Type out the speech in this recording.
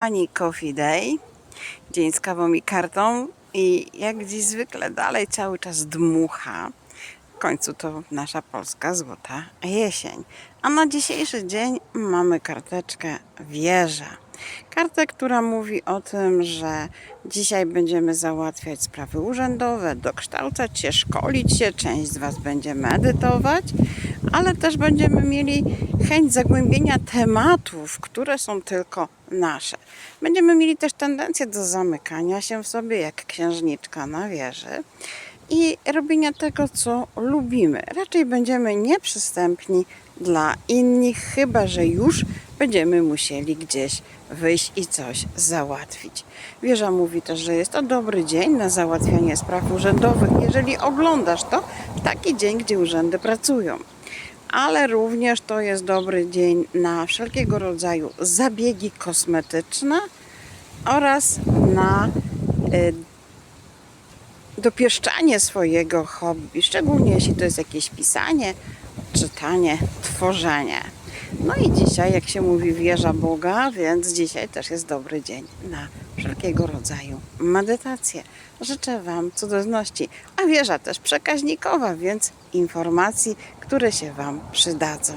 Pani Coffee Day, dzień z kawą i kartą i jak dziś zwykle dalej cały czas dmucha. W końcu to nasza polska złota jesień. A na dzisiejszy dzień mamy karteczkę wieża. Kartę, która mówi o tym, że dzisiaj będziemy załatwiać sprawy urzędowe, dokształcać się, szkolić się, część z Was będzie medytować, ale też będziemy mieli chęć zagłębienia tematów, które są tylko nasze. Będziemy mieli też tendencję do zamykania się w sobie, jak księżniczka na wieży i robienia tego, co lubimy. Raczej będziemy nieprzystępni dla innych, chyba że już będziemy musieli gdzieś wyjść i coś załatwić. Wieża mówi też, że jest to dobry dzień na załatwianie spraw urzędowych, jeżeli oglądasz to w taki dzień, gdzie urzędy pracują. Ale również to jest dobry dzień na wszelkiego rodzaju zabiegi kosmetyczne oraz na y, dopieszczanie swojego hobby, szczególnie jeśli to jest jakieś pisanie, czytanie, tworzenie. No i dzisiaj, jak się mówi, wieża Boga, więc dzisiaj też jest dobry dzień na wszelkiego rodzaju medytacje. Życzę Wam cudowności, a wieża też przekaźnikowa, więc informacji, które się Wam przydadzą.